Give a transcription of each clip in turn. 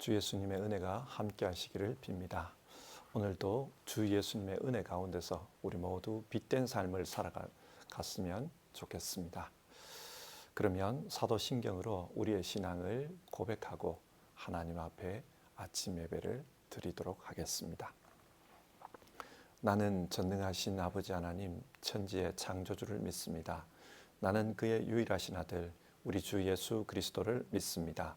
주 예수님의 은혜가 함께 하시기를 빕니다. 오늘도 주 예수님의 은혜 가운데서 우리 모두 빛된 삶을 살아갔으면 좋겠습니다. 그러면 사도신경으로 우리의 신앙을 고백하고 하나님 앞에 아침 예배를 드리도록 하겠습니다. 나는 전능하신 아버지 하나님 천지의 창조주를 믿습니다. 나는 그의 유일하신 아들 우리 주 예수 그리스도를 믿습니다.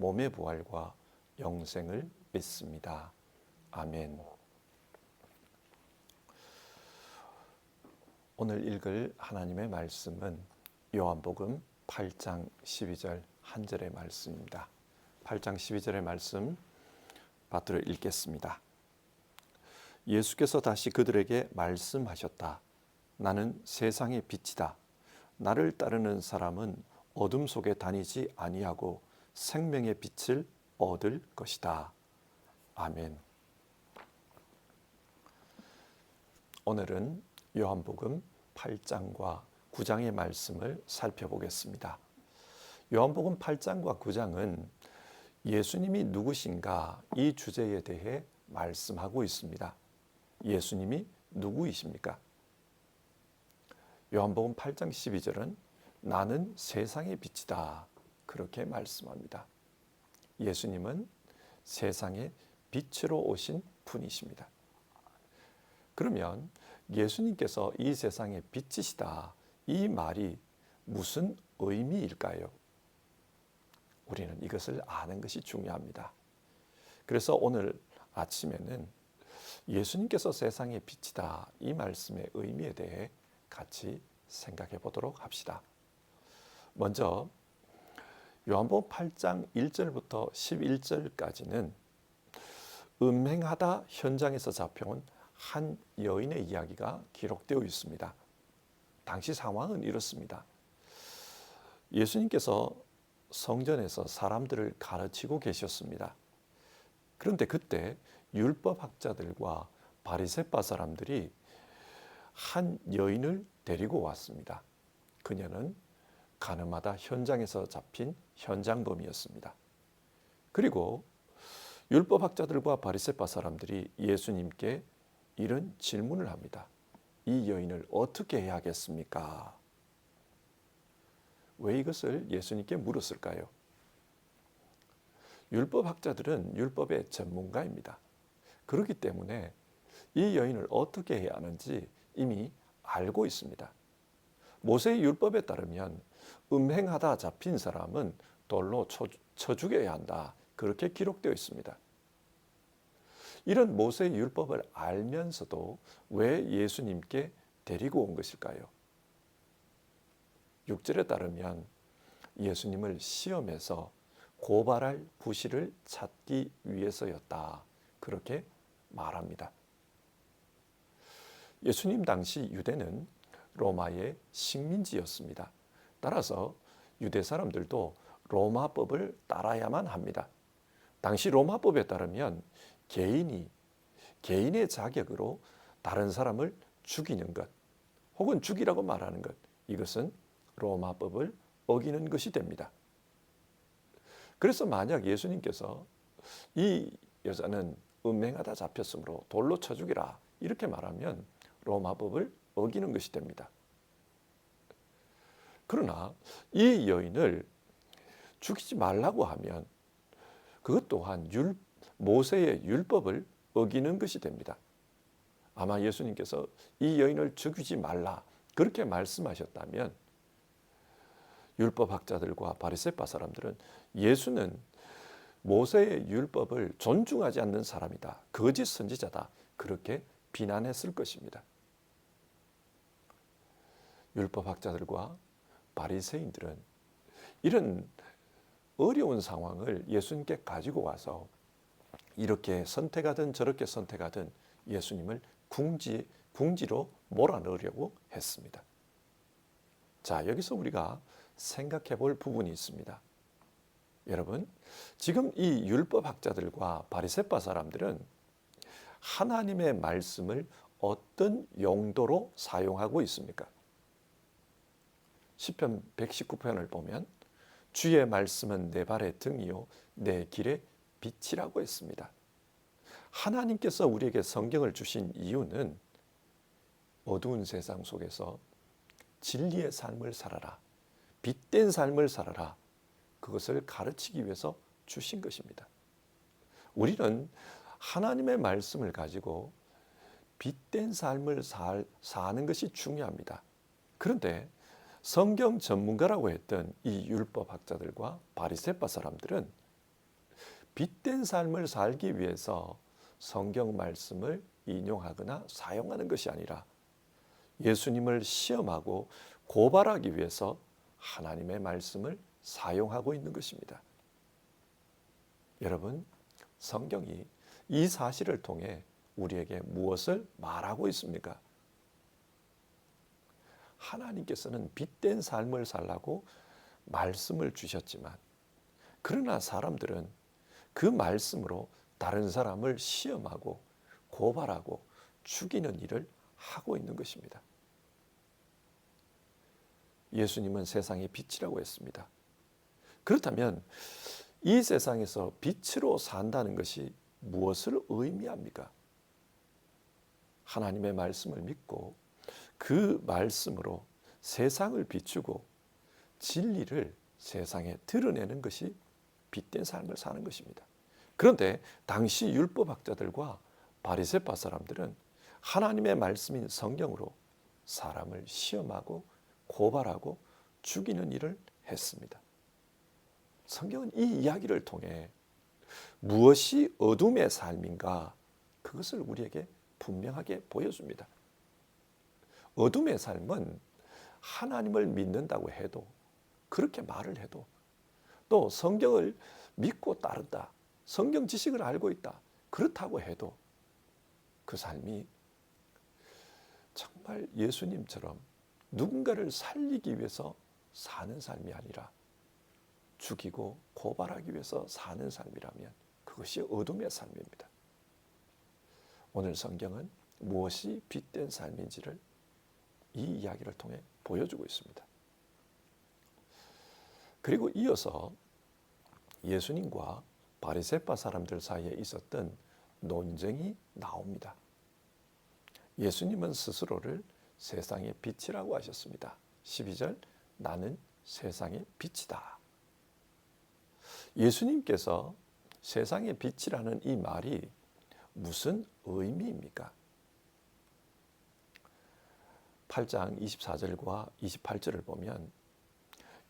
몸의 부활과 영생을 믿습니다. 아멘. 오늘 읽을 하나님의 말씀은 요한복음 8장 12절 한 절의 말씀입니다. 8장 12절의 말씀 받들어 읽겠습니다. 예수께서 다시 그들에게 말씀하셨다. 나는 세상의 빛이다. 나를 따르는 사람은 어둠 속에 다니지 아니하고 생명의 빛을 얻을 것이다. 아멘. 오늘은 요한복음 8장과 9장의 말씀을 살펴보겠습니다. 요한복음 8장과 9장은 예수님이 누구신가 이 주제에 대해 말씀하고 있습니다. 예수님이 누구이십니까? 요한복음 8장 12절은 나는 세상의 빛이다. 그렇게 말씀합니다. 예수님은 세상의 빛으로 오신 분이십니다. 그러면 예수님께서 이 세상의 빛이시다. 이 말이 무슨 의미일까요? 우리는 이것을 아는 것이 중요합니다. 그래서 오늘 아침에는 예수님께서 세상의 빛이다. 이 말씀의 의미에 대해 같이 생각해 보도록 합시다. 먼저 요한복음 8장 1절부터 11절까지는 음행하다 현장에서 잡혀온 한 여인의 이야기가 기록되어 있습니다. 당시 상황은 이렇습니다. 예수님께서 성전에서 사람들을 가르치고 계셨습니다. 그런데 그때 율법 학자들과 바리새파 사람들이 한 여인을 데리고 왔습니다. 그녀는 가늠하다 현장에서 잡힌 현장범이었습니다. 그리고 율법학자들과 바리새파 사람들이 예수님께 이런 질문을 합니다. 이 여인을 어떻게 해야 겠습니까? 왜 이것을 예수님께 물었을까요? 율법학자들은 율법의 전문가입니다. 그렇기 때문에 이 여인을 어떻게 해야 하는지 이미 알고 있습니다. 모세의 율법에 따르면 음행하다 잡힌 사람은 돌로 쳐, 쳐 죽여야 한다. 그렇게 기록되어 있습니다. 이런 모세의 율법을 알면서도 왜 예수님께 데리고 온 것일까요? 6절에 따르면 예수님을 시험해서 고발할 부실을 찾기 위해서였다. 그렇게 말합니다. 예수님 당시 유대는 로마의 식민지였습니다. 따라서 유대 사람들도 로마법을 따라야만 합니다. 당시 로마법에 따르면 개인이 개인의 자격으로 다른 사람을 죽이는 것 혹은 죽이라고 말하는 것 이것은 로마법을 어기는 것이 됩니다. 그래서 만약 예수님께서 이 여자는 음행하다 잡혔으므로 돌로 쳐 죽이라 이렇게 말하면 로마법을 어기는 것이 됩니다. 그러나 이 여인을 죽이지 말라고 하면 그것 또한 율, 모세의 율법을 어기는 것이 됩니다. 아마 예수님께서 이 여인을 죽이지 말라 그렇게 말씀하셨다면 율법 학자들과 바리새파 사람들은 예수는 모세의 율법을 존중하지 않는 사람이다. 거짓 선지자다. 그렇게 비난했을 것입니다. 율법 학자들과 바리새인들은 이런 어려운 상황을 예수님께 가지고 와서 이렇게 선택하든 저렇게 선택하든 예수님을 궁지 궁지로 몰아넣으려고 했습니다. 자, 여기서 우리가 생각해 볼 부분이 있습니다. 여러분, 지금 이 율법 학자들과 바리새파 사람들은 하나님의 말씀을 어떤 용도로 사용하고 있습니까? 시편 119편을 보면 주의 말씀은 내 발의 등이요 내 길의 빛이라고 했습니다. 하나님께서 우리에게 성경을 주신 이유는 어두운 세상 속에서 진리의 삶을 살아라. 빛된 삶을 살아라. 그것을 가르치기 위해서 주신 것입니다. 우리는 하나님의 말씀을 가지고 빛된 삶을 살, 사는 것이 중요합니다. 그런데 성경 전문가라고 했던 이 율법 학자들과 바리새파 사람들은 빛된 삶을 살기 위해서 성경 말씀을 인용하거나 사용하는 것이 아니라 예수님을 시험하고 고발하기 위해서 하나님의 말씀을 사용하고 있는 것입니다. 여러분, 성경이 이 사실을 통해 우리에게 무엇을 말하고 있습니까? 하나님께서는 빛된 삶을 살라고 말씀을 주셨지만, 그러나 사람들은 그 말씀으로 다른 사람을 시험하고 고발하고 죽이는 일을 하고 있는 것입니다. 예수님은 세상의 빛이라고 했습니다. 그렇다면 이 세상에서 빛으로 산다는 것이 무엇을 의미합니까? 하나님의 말씀을 믿고 그 말씀으로 세상을 비추고 진리를 세상에 드러내는 것이 빛된 삶을 사는 것입니다. 그런데 당시 율법학자들과 바리새파 사람들은 하나님의 말씀인 성경으로 사람을 시험하고 고발하고 죽이는 일을 했습니다. 성경은 이 이야기를 통해 무엇이 어둠의 삶인가 그것을 우리에게 분명하게 보여줍니다. 어둠의 삶은 하나님을 믿는다고 해도 그렇게 말을 해도 또 성경을 믿고 따른다. 성경 지식을 알고 있다. 그렇다고 해도 그 삶이 정말 예수님처럼 누군가를 살리기 위해서 사는 삶이 아니라 죽이고 고발하기 위해서 사는 삶이라면 그것이 어둠의 삶입니다. 오늘 성경은 무엇이 빛된 삶인지를 이 이야기를 통해 보여주고 있습니다. 그리고 이어서 예수님과 바리새파 사람들 사이에 있었던 논쟁이 나옵니다. 예수님은 스스로를 세상의 빛이라고 하셨습니다. 12절 나는 세상의 빛이다. 예수님께서 세상의 빛이라는 이 말이 무슨 의미입니까? 8장 24절과 28절을 보면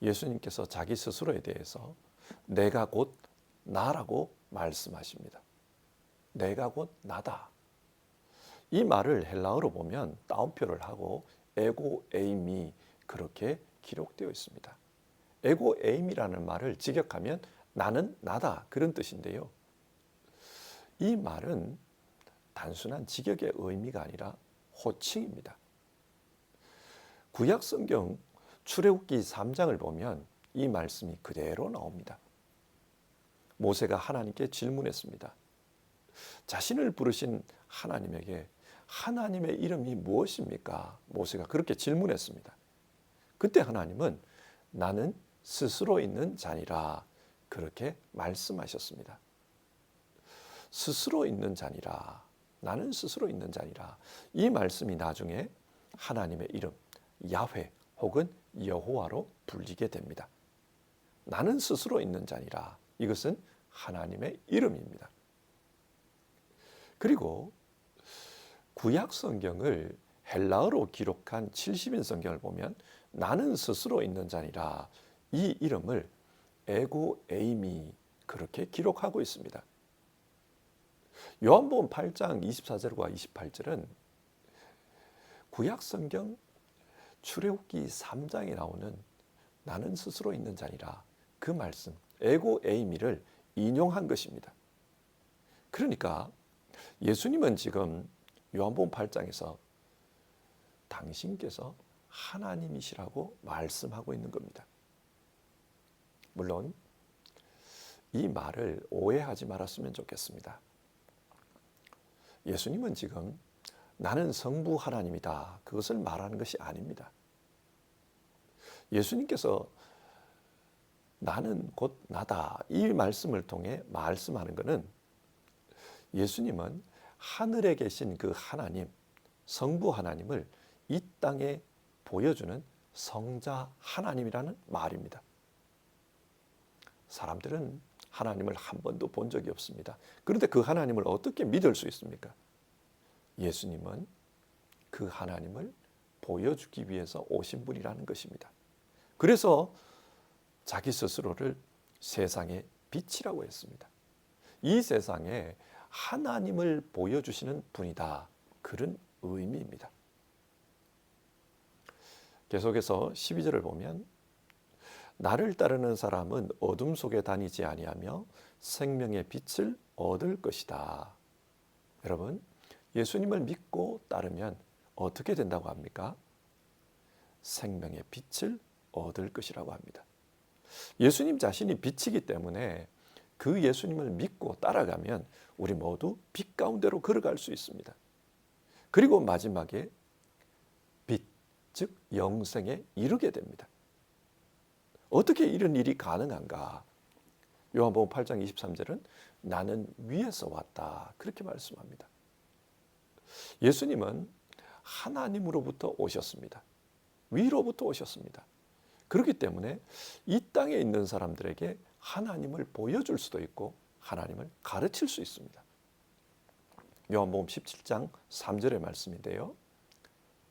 예수님께서 자기 스스로에 대해서 내가 곧 나라고 말씀하십니다. 내가 곧 나다. 이 말을 헬라어로 보면 따옴표를 하고 에고 에임이 그렇게 기록되어 있습니다. 에고 에임이라는 말을 직역하면 나는 나다 그런 뜻인데요. 이 말은 단순한 직역의 의미가 아니라 호칭입니다. 구약 성경 출애굽기 3장을 보면 이 말씀이 그대로 나옵니다. 모세가 하나님께 질문했습니다. 자신을 부르신 하나님에게 하나님의 이름이 무엇입니까? 모세가 그렇게 질문했습니다. 그때 하나님은 나는 스스로 있는 자니라 그렇게 말씀하셨습니다. 스스로 있는 자니라 나는 스스로 있는 자니라 이 말씀이 나중에 하나님의 이름 야훼 혹은 여호와로 불리게 됩니다. 나는 스스로 있는 자니라 이것은 하나님의 이름입니다. 그리고 구약 성경을 헬라어로 기록한 70인 성경을 보면 나는 스스로 있는 자니라 이 이름을 에고 에이미 그렇게 기록하고 있습니다. 요한복음 8장 24절과 28절은 구약 성경 출애굽기 3장에 나오는 나는 스스로 있는 자니라 그 말씀 에고 에이미를 인용한 것입니다. 그러니까 예수님은 지금 요한복음 8장에서 당신께서 하나님이시라고 말씀하고 있는 겁니다. 물론 이 말을 오해하지 말았으면 좋겠습니다. 예수님은 지금 나는 성부 하나님이다. 그것을 말하는 것이 아닙니다. 예수님께서 나는 곧 나다. 이 말씀을 통해 말씀하는 것은 예수님은 하늘에 계신 그 하나님, 성부 하나님을 이 땅에 보여주는 성자 하나님이라는 말입니다. 사람들은 하나님을 한 번도 본 적이 없습니다. 그런데 그 하나님을 어떻게 믿을 수 있습니까? 예수님은 그 하나님을 보여주기 위해서 오신 분이라는 것입니다. 그래서 자기 스스로를 세상의 빛이라고 했습니다. 이 세상에 하나님을 보여주시는 분이다. 그런 의미입니다. 계속해서 12절을 보면 나를 따르는 사람은 어둠 속에 다니지 아니하며 생명의 빛을 얻을 것이다. 여러분, 예수님을 믿고 따르면 어떻게 된다고 합니까? 생명의 빛을 얻을 것이라고 합니다. 예수님 자신이 빛이기 때문에 그 예수님을 믿고 따라가면 우리 모두 빛 가운데로 걸어갈 수 있습니다. 그리고 마지막에 빛, 즉 영생에 이르게 됩니다. 어떻게 이런 일이 가능한가? 요한복음 8장 23절은 나는 위에서 왔다. 그렇게 말씀합니다. 예수님은 하나님으로부터 오셨습니다. 위로부터 오셨습니다. 그렇기 때문에 이 땅에 있는 사람들에게 하나님을 보여줄 수도 있고 하나님을 가르칠 수 있습니다. 요한복음 17장 3절의 말씀인데요.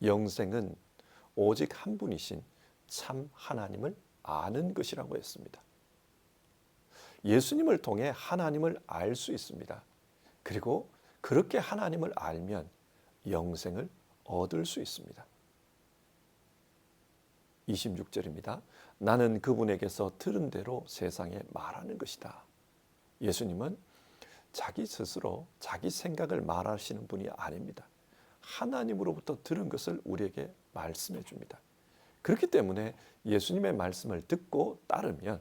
영생은 오직 한 분이신 참 하나님을 아는 것이라고 했습니다. 예수님을 통해 하나님을 알 수 있습니다. 그리고 그렇게 하나님을 알면 영생을 얻을 수 있습니다. 26절입니다. 나는 그분에게서 들은 대로 세상에 말하는 것이다. 예수님은 자기 스스로 자기 생각을 말하시는 분이 아닙니다. 하나님으로부터 들은 것을 우리에게 말씀해 줍니다. 그렇기 때문에 예수님의 말씀을 듣고 따르면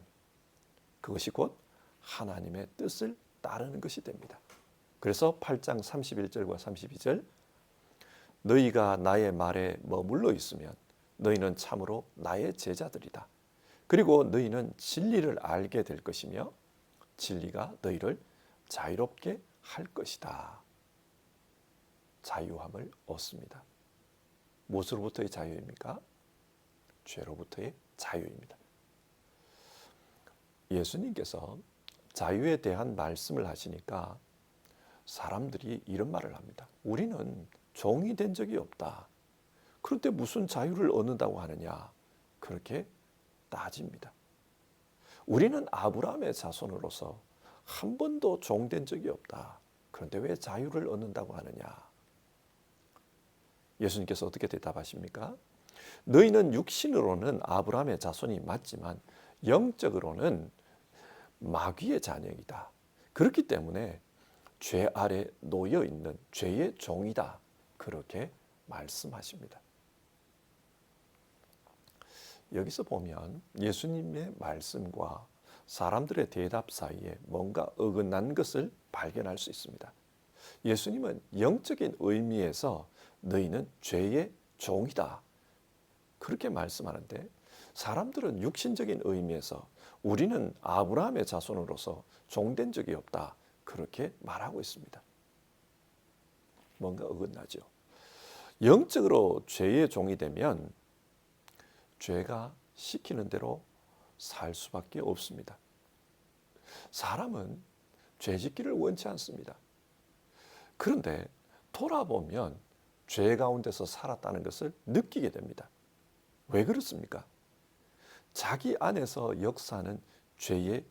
그것이 곧 하나님의 뜻을 따르는 것이 됩니다. 그래서 8장 31절과 32절 너희가 나의 말에 머물러 있으면 너희는 참으로 나의 제자들이다. 그리고 너희는 진리를 알게 될 것이며 진리가 너희를 자유롭게 할 것이다. 자유함을 얻습니다. 무엇으로부터의 자유입니까? 죄로부터의 자유입니다. 예수님께서 자유에 대한 말씀을 하시니까 사람들이 이런 말을 합니다. 우리는 종이 된 적이 없다. 그런데 무슨 자유를 얻는다고 하느냐? 그렇게 따집니다. 우리는 아브라함의 자손으로서 한 번도 종된 적이 없다. 그런데 왜 자유를 얻는다고 하느냐? 예수님께서 어떻게 대답하십니까? 너희는 육신으로는 아브라함의 자손이 맞지만 영적으로는 마귀의 자녀이다. 그렇기 때문에 죄 아래 놓여 있는 죄의 종이다. 그렇게 말씀하십니다. 여기서 보면 예수님의 말씀과 사람들의 대답 사이에 뭔가 어긋난 것을 발견할 수 있습니다. 예수님은 영적인 의미에서 너희는 죄의 종이다. 그렇게 말씀하는데 사람들은 육신적인 의미에서 우리는 아브라함의 자손으로서 종된 적이 없다. 그렇게 말하고 있습니다. 뭔가 어긋나죠. 영적으로 죄의 종이 되면 죄가 시키는 대로 살 수밖에 없습니다. 사람은 죄 짓기를 원치 않습니다. 그런데 돌아보면 죄 가운데서 살았다는 것을 느끼게 됩니다. 왜 그렇습니까? 자기 안에서 역사하는 죄의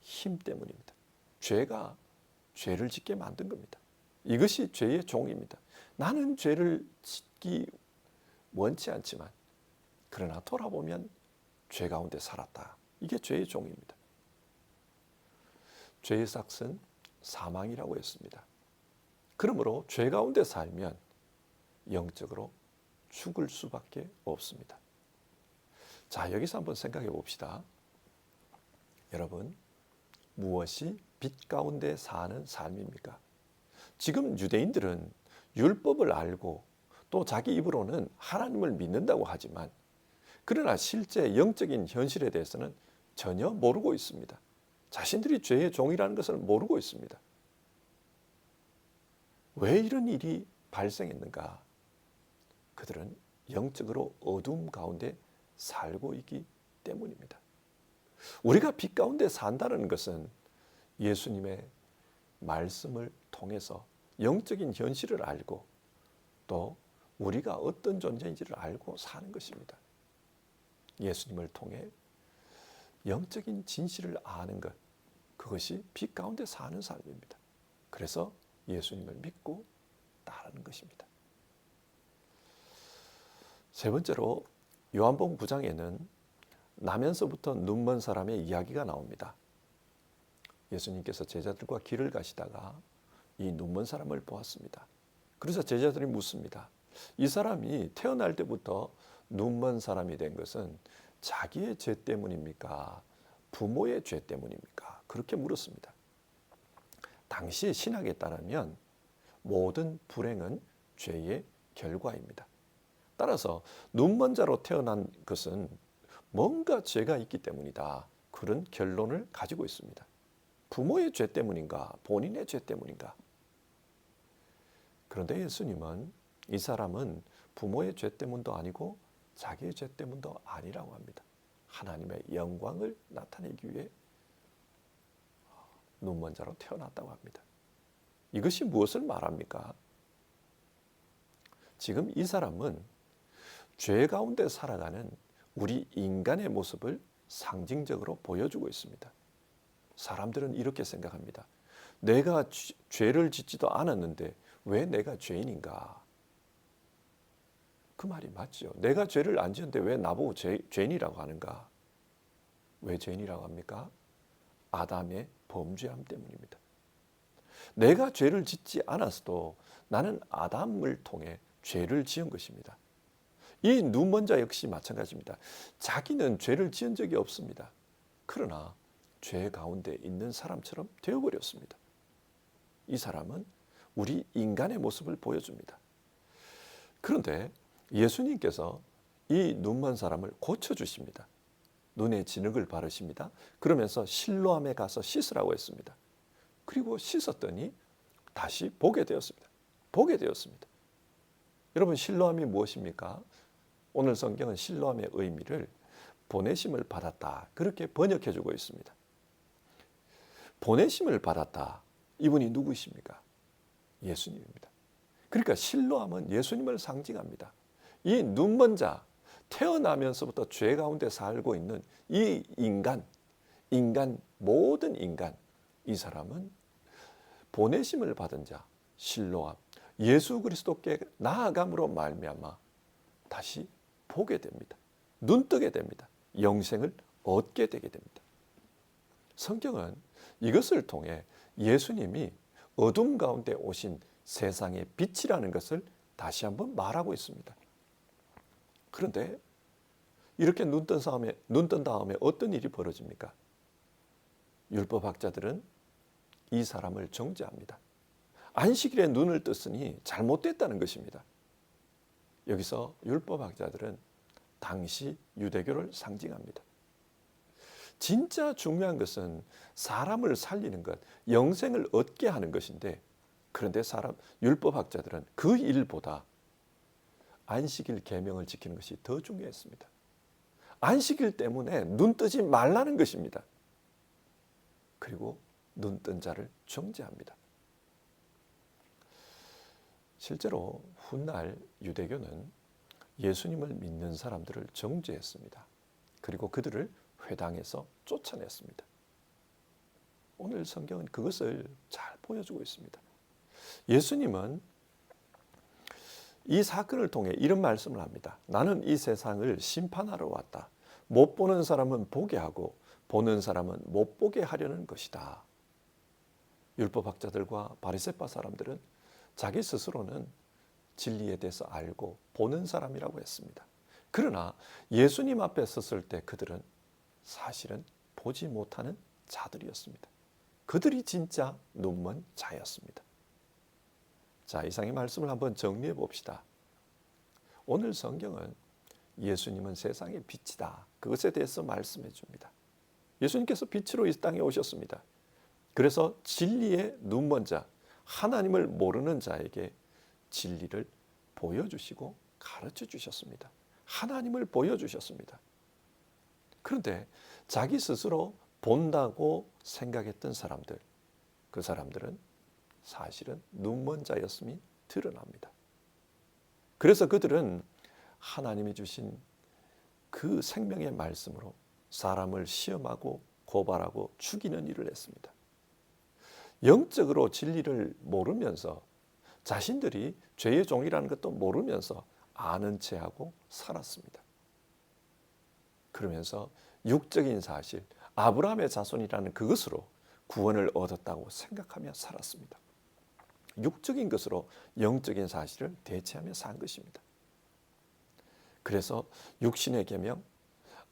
힘 때문입니다. 죄가 죄를 짓게 만든 겁니다. 이것이 죄의 종입니다. 나는 죄를 짓기 원치 않지만 그러나 돌아보면 죄 가운데 살았다. 이게 죄의 종입니다. 죄의 삭은 사망이라고 했습니다. 그러므로 죄 가운데 살면 영적으로 죽을 수밖에 없습니다. 자, 여기서 한번 생각해 봅시다. 여러분, 무엇이 빛 가운데 사는 삶입니까? 지금 유대인들은 율법을 알고 또 자기 입으로는 하나님을 믿는다고 하지만 그러나 실제 영적인 현실에 대해서는 전혀 모르고 있습니다. 자신들이 죄의 종이라는 것을 모르고 있습니다. 왜 이런 일이 발생했는가? 그들은 영적으로 어둠 가운데 살고 있기 때문입니다. 우리가 빛 가운데 산다는 것은 예수님의 말씀을 통해서 영적인 현실을 알고 또 우리가 어떤 존재인지를 알고 사는 것입니다. 예수님을 통해 영적인 진실을 아는 것, 그것이 빛 가운데 사는 삶입니다. 그래서 예수님을 믿고 따르는 것입니다. 세 번째로 요한복음 9장에는 나면서부터 눈먼 사람의 이야기가 나옵니다. 예수님께서 제자들과 길을 가시다가 이 눈먼 사람을 보았습니다. 그래서 제자들이 묻습니다. 이 사람이 태어날 때부터 눈먼 사람이 된 것은 자기의 죄 때문입니까? 부모의 죄 때문입니까? 그렇게 물었습니다. 당시 신학에 따르면 모든 불행은 죄의 결과입니다. 따라서 눈먼 자로 태어난 것은 뭔가 죄가 있기 때문이다. 그런 결론을 가지고 있습니다. 부모의 죄 때문인가? 본인의 죄 때문인가? 그런데 예수님은 이 사람은 부모의 죄 때문도 아니고 자기의 죄 때문도 아니라고 합니다. 하나님의 영광을 나타내기 위해 눈먼 자로 태어났다고 합니다. 이것이 무엇을 말합니까? 지금 이 사람은 죄 가운데 살아가는 우리 인간의 모습을 상징적으로 보여주고 있습니다. 사람들은 이렇게 생각합니다. 내가 죄를 짓지도 않았는데 왜 내가 죄인인가? 그 말이 맞죠. 내가 죄를 안 지었는데 왜 나보고 죄, 죄인이라고 하는가? 왜 죄인이라고 합니까? 아담의 범죄함 때문입니다. 내가 죄를 짓지 않았어도 나는 아담을 통해 죄를 지은 것입니다. 이 눈먼 자 역시 마찬가지입니다. 자기는 죄를 지은 적이 없습니다. 그러나 죄 가운데 있는 사람처럼 되어버렸습니다. 이 사람은 우리 인간의 모습을 보여줍니다. 그런데 예수님께서 이 눈먼 사람을 고쳐주십니다. 눈에 진흙을 바르십니다. 그러면서 실로암에 가서 씻으라고 했습니다. 그리고 씻었더니 다시 보게 되었습니다. 보게 되었습니다. 여러분 실로암이 무엇입니까? 오늘 성경은 실로암의 의미를 보내심을 받았다. 그렇게 번역해 주고 있습니다. 보내심을 받았다. 이분이 누구십니까? 예수님입니다. 그러니까 실로암은 예수님을 상징합니다. 이 눈먼 자, 태어나면서부터 죄 가운데 살고 있는 이 인간, 인간, 모든 인간, 이 사람은 보내심을 받은 자, 실로암, 예수 그리스도께 나아감으로 말미암아 다시 보게 됩니다. 눈뜨게 됩니다. 영생을 얻게 되게 됩니다. 성경은 이것을 통해 예수님이 어둠 가운데 오신 세상의 빛이라는 것을 다시 한번 말하고 있습니다. 그런데 이렇게 눈뜬 다음에 눈뜬 다음에 어떤 일이 벌어집니까? 율법학자들은 이 사람을 정죄합니다. 안식일에 눈을 떴으니 잘못됐다는 것입니다. 여기서 율법학자들은 당시 유대교를 상징합니다. 진짜 중요한 것은 사람을 살리는 것, 영생을 얻게 하는 것인데 그런데 사람 율법학자들은 그 일보다 안식일 계명을 지키는 것이 더 중요했습니다. 안식일 때문에 눈 뜨지 말라는 것입니다. 그리고 눈 뜬 자를 정죄합니다. 실제로 훗날 유대교는 예수님을 믿는 사람들을 정죄했습니다. 그리고 그들을 회당에서 쫓아냈습니다. 오늘 성경은 그것을 잘 보여주고 있습니다. 예수님은 이 사건을 통해 이런 말씀을 합니다. 나는 이 세상을 심판하러 왔다. 못 보는 사람은 보게 하고 보는 사람은 못 보게 하려는 것이다. 율법학자들과 바리새파 사람들은 자기 스스로는 진리에 대해서 알고 보는 사람이라고 했습니다. 그러나 예수님 앞에 섰을 때 그들은 사실은 보지 못하는 자들이었습니다. 그들이 진짜 눈먼 자였습니다. 자, 이상의 말씀을 한번 정리해 봅시다. 오늘 성경은 예수님은 세상의 빛이다. 그것에 대해서 말씀해 줍니다. 예수님께서 빛으로 이 땅에 오셨습니다. 그래서 진리의 눈먼 자, 하나님을 모르는 자에게 진리를 보여주시고 가르쳐 주셨습니다. 하나님을 보여주셨습니다. 그런데 자기 스스로 본다고 생각했던 사람들, 그 사람들은 사실은 눈먼 자였음이 드러납니다. 그래서 그들은 하나님이 주신 그 생명의 말씀으로 사람을 시험하고 고발하고 죽이는 일을 했습니다. 영적으로 진리를 모르면서 자신들이 죄의 종이라는 것도 모르면서 아는 체하고 살았습니다. 그러면서 육적인 사실, 아브라함의 자손이라는 그것으로 구원을 얻었다고 생각하며 살았습니다. 육적인 것으로 영적인 사실을 대체하며 산 것입니다. 그래서 육신의 계명,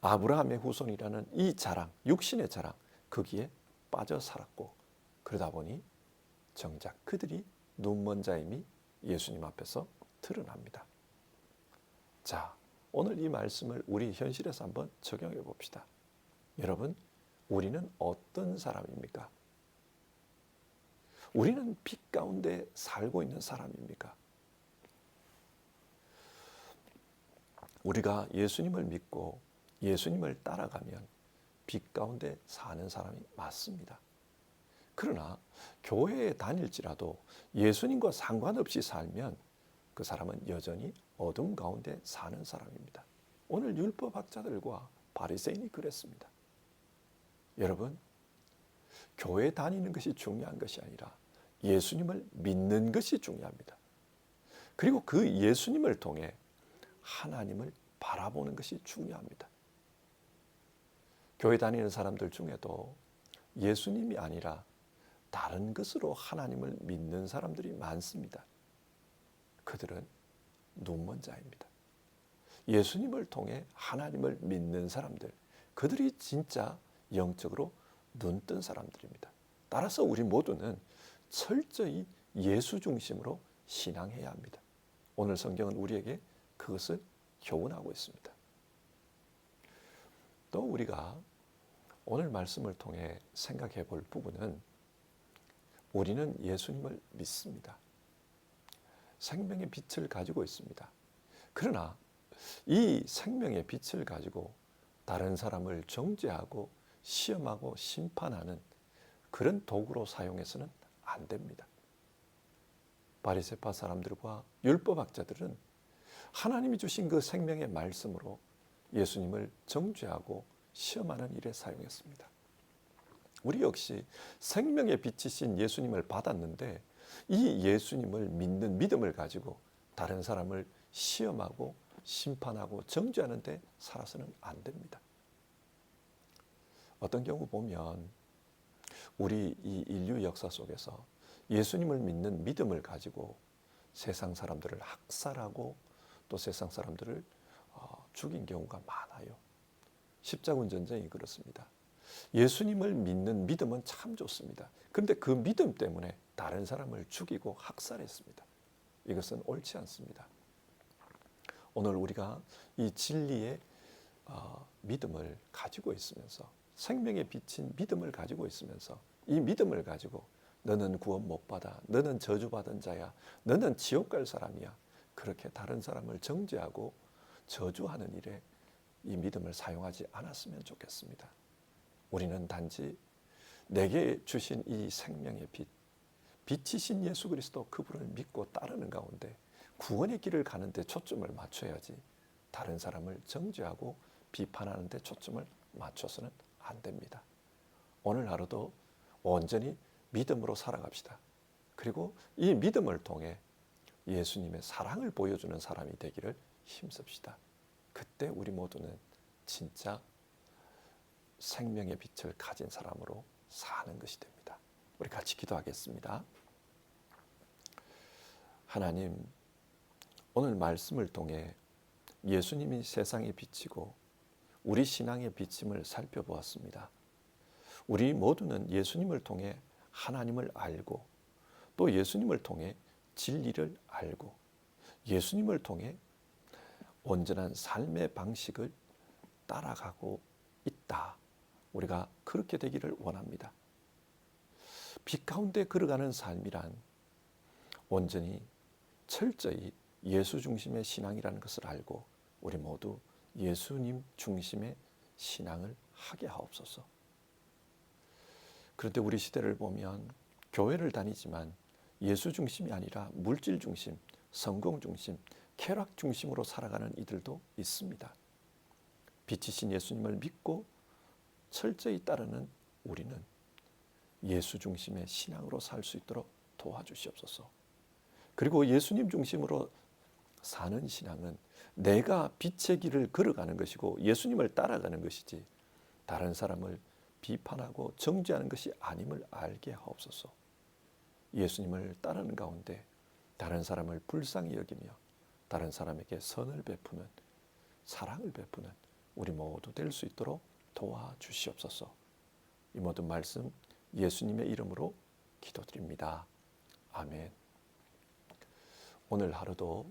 아브라함의 후손이라는 이 자랑, 육신의 자랑, 거기에 빠져 살았고 그러다 보니 정작 그들이 눈먼 자임이 예수님 앞에서 드러납니다. 자, 오늘 이 말씀을 우리 현실에서 한번 적용해 봅시다. 여러분, 우리는 어떤 사람입니까? 우리는 빛 가운데 살고 있는 사람입니까? 우리가 예수님을 믿고 예수님을 따라가면 빛 가운데 사는 사람이 맞습니다. 그러나 교회에 다닐지라도 예수님과 상관없이 살면 그 사람은 여전히 어둠 가운데 사는 사람입니다. 오늘 율법학자들과 바리새인이 그랬습니다. 여러분, 교회 다니는 것이 중요한 것이 아니라 예수님을 믿는 것이 중요합니다. 그리고 그 예수님을 통해 하나님을 바라보는 것이 중요합니다. 교회 다니는 사람들 중에도 예수님이 아니라 다른 것으로 하나님을 믿는 사람들이 많습니다. 그들은 눈먼 자입니다. 예수님을 통해 하나님을 믿는 사람들, 그들이 진짜 영적으로 눈 뜬 사람들입니다. 따라서 우리 모두는 철저히 예수 중심으로 신앙해야 합니다. 오늘 성경은 우리에게 그것을 교훈하고 있습니다. 또 우리가 오늘 말씀을 통해 생각해 볼 부분은 우리는 예수님을 믿습니다. 생명의 빛을 가지고 있습니다. 그러나 이 생명의 빛을 가지고 다른 사람을 정죄하고 시험하고 심판하는 그런 도구로 사용해서는 안 됩니다. 바리새파 사람들과 율법학자들은 하나님이 주신 그 생명의 말씀으로 예수님을 정죄하고 시험하는 일에 사용했습니다. 우리 역시 생명의 빛이신 예수님을 받았는데 이 예수님을 믿는 믿음을 가지고 다른 사람을 시험하고 심판하고 정죄하는데 살아서는 안 됩니다. 어떤 경우 보면 우리 이 인류 역사 속에서 예수님을 믿는 믿음을 가지고 세상 사람들을 학살하고 또 세상 사람들을 어, 죽인 경우가 많아요. 십자군 전쟁이 그렇습니다. 예수님을 믿는 믿음은 참 좋습니다. 그런데 그 믿음 때문에 다른 사람을 죽이고 학살했습니다. 이것은 옳지 않습니다. 오늘 우리가 이 진리의 어, 믿음을 가지고 있으면서 생명에 비친 믿음을 가지고 있으면서 이 믿음을 가지고 너는 구원 못 받아. 너는 저주받은 자야. 너는 지옥 갈 사람이야. 그렇게 다른 사람을 정죄하고 저주하는 일에 이 믿음을 사용하지 않았으면 좋겠습니다. 우리는 단지 내게 주신 이 생명의 빛, 빛이신 예수 그리스도 그분을 믿고 따르는 가운데 구원의 길을 가는데 초점을 맞춰야지 다른 사람을 정죄하고 비판하는데 초점을 맞춰서는 안 됩니다. 오늘 하루도 온전히 믿음으로 살아갑시다. 그리고 이 믿음을 통해 예수님의 사랑을 보여주는 사람이 되기를 힘씁시다. 그때 우리 모두는 진짜 생명의 빛을 가진 사람으로 사는 것이 됩니다. 우리 같이 기도하겠습니다. 하나님, 오늘 말씀을 통해 예수님이 세상에 비치고 우리 신앙의 비침을 살펴보았습니다. 우리 모두는 예수님을 통해 하나님을 알고 또 예수님을 통해 진리를 알고 예수님을 통해 온전한 삶의 방식을 따라가고 있다. 우리가 그렇게 되기를 원합니다. 빛 가운데 걸어가는 삶이란 온전히 철저히 예수 중심의 신앙이라는 것을 알고 우리 모두 예수님 중심의 신앙을 하게 하옵소서. 그런데 우리 시대를 보면 교회를 다니지만 예수 중심이 아니라 물질 중심, 성공 중심, 쾌락 중심으로 살아가는 이들도 있습니다. 빛이신 예수님을 믿고 철저히 따르는 우리는 예수 중심의 신앙으로 살 수 있도록 도와주시옵소서. 그리고 예수님 중심으로 사는 신앙은 내가 빛의 길을 걸어가는 것이고 예수님을 따라가는 것이지 다른 사람을 비판하고 정죄하는 것이 아님을 알게 하옵소서. 예수님을 따르는 가운데 다른 사람을 불쌍히 여기며 다른 사람에게 선을 베푸는 사랑을 베푸는 우리 모두 될 수 있도록 도와주시옵소서. 이 모든 말씀 예수님의 이름으로 기도드립니다. 아멘. 오늘 하루도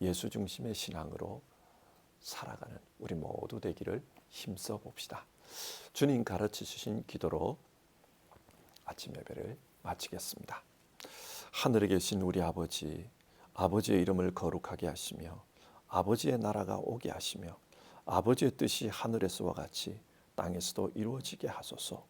예수 중심의 신앙으로 살아가는 우리 모두 되기를 힘써 봅시다. 주님 가르쳐 주신 기도로 아침 예배를 마치겠습니다. 하늘에 계신 우리 아버지, 아버지의 이름을 거룩하게 하시며 아버지의 나라가 오게 하시며 아버지의 뜻이 하늘에서와 같이 땅에서도 이루어지게 하소서.